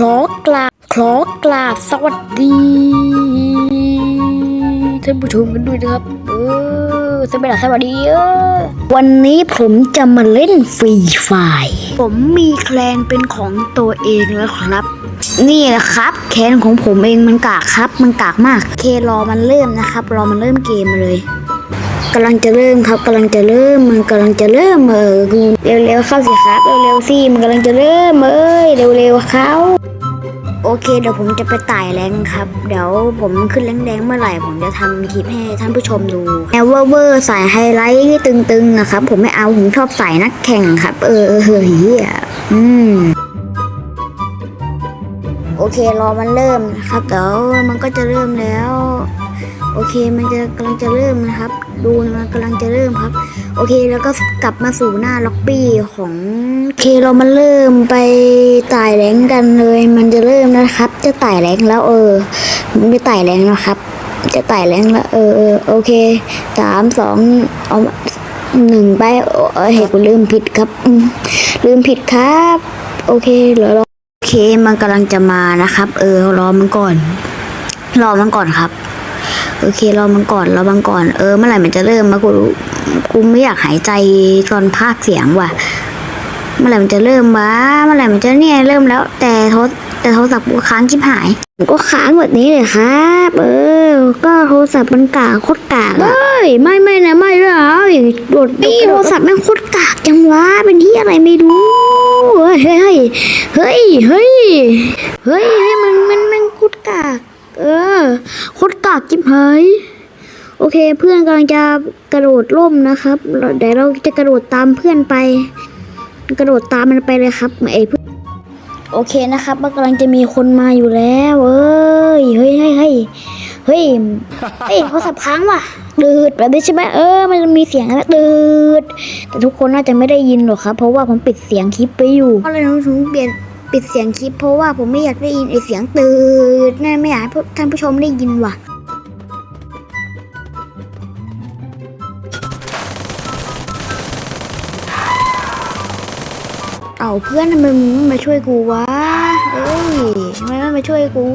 ขอกราบขอกราบสวัสดีท่านผู้ชมกันด้วยนะครับ เออสวัสดีสวัสดีเออวันนี้ผมจะมาเล่นฟรีไฟร์ผมมีแคลนเป็นของตัวเองแล้วครับ นี่แหละครับ แคนของผมเองมันกากครับ มันกากมาก เครอมันเริ่มนะครับ รอมันเริ่มเกมมาเลย กำลังจะเริ่มครับกำลังจะเริ่มมันกำลังจะเริ่มเออกูเร็วๆเข้าสิครับเร็วๆสิมันกำลังจะเริ่มเอ้ยเร็วๆเขาโอเคเดี๋ยวผมจะไปไต่แรงครับ เดี๋ยวผมขึ้นแรงแรงๆเมื่อไหร่ผมจะทำคลิปให้ท่านผู้ชมดูแอลเวอร์เวอร์ใส่ไฮไลท์ตึงๆนะครับ ผมไม่เอาผมชอบใส่นักแข่งครับ เออเออเฮ้ยอะอืมโอเครอมันเริ่มนะครับเดี๋ยวมันก็จะเริ่มแล้ว โอเคมันจะกำลังจะเริ่มนะครับ ดูมันกำลังจะเริ่มครับ โอเคแล้วก็กลับมาสู่หน้าล็อบบี้ของเคเรามาเริ่มไปไต่แรงกันเลย มันจะเริ่มนะครับ จะไต่แรงแล้วเออมันไปไต่แรงแล้วครับ จะไต่แรงแล้วเออเออโอเคสามสองเอาหนึ่งไปเออเฮ้กูลืมผิดครับลืมผิดครับ โอเคเหลือรอโอเคมันกำลังจะมานะครับ เออรอมันก่อน รอมันก่อนครับ โอเครอมันก่อนรอมันก่อนเออเมื่อไหร่มันจะเริ่มมากูรู้กูไม่อยากหายใจตอนพากย์เสียงว่ะ เมื่อไหร่มันจะเริ่มวะเมื่อไหร่มันจะเนี่ยเริ่มแล้ว แต่โทรแต่โทรศัพท์กูค้างชิบหายผมก็ค้างแบบนี้เลยครับเออก็โทรศัพท์มันกากโคตรกากเฮ้ยไม่ไม่นะไม่เลยโดดนี่โทรศัพท์แม่งโคตรกากจังวะเป็นที่อะไรไม่รู้เฮ้ยเฮ้ยเฮ้ยเฮ้ยเฮ้ยเฮ้ยมันมันมันโคตรกากเออโคตรกากจิบหาย โอเคเพื่อนกำลังจะกระโดดร่มนะครับเดี๋ยวเราจะกระโดดตามเพื่อนไป กระโดดตามมันไปเลยครับไอ้เพื่อนโอเคนะครับมันกำลังจะมีคนมาอยู่แล้วเอ้ยเฮ้ยเฮ้ยเฮ้ยเฮ้ยเฮ้ยเขาสับค้างว่ะดืดแบบนี้ใช่ไหมเออ มันมีเสียงนะดืดแต่ทุกคนน่าจะไม่ได้ยินหรอกครับ เพราะว่าผมปิดเสียงคลิปไปอยู่ก็เลยต้องถึงเปลี่ยนปิดเสียงคลิป เพราะว่าผมไม่อยากได้ยินไอเสียงตืดนั่นไม่อยากให้พวกท่านผู้ชมได้ยินว่ะ เอาเพื่อนทำไมมึงไม่มาช่วยกูวะ เอ้ยทำไมไม่มาช่วยกู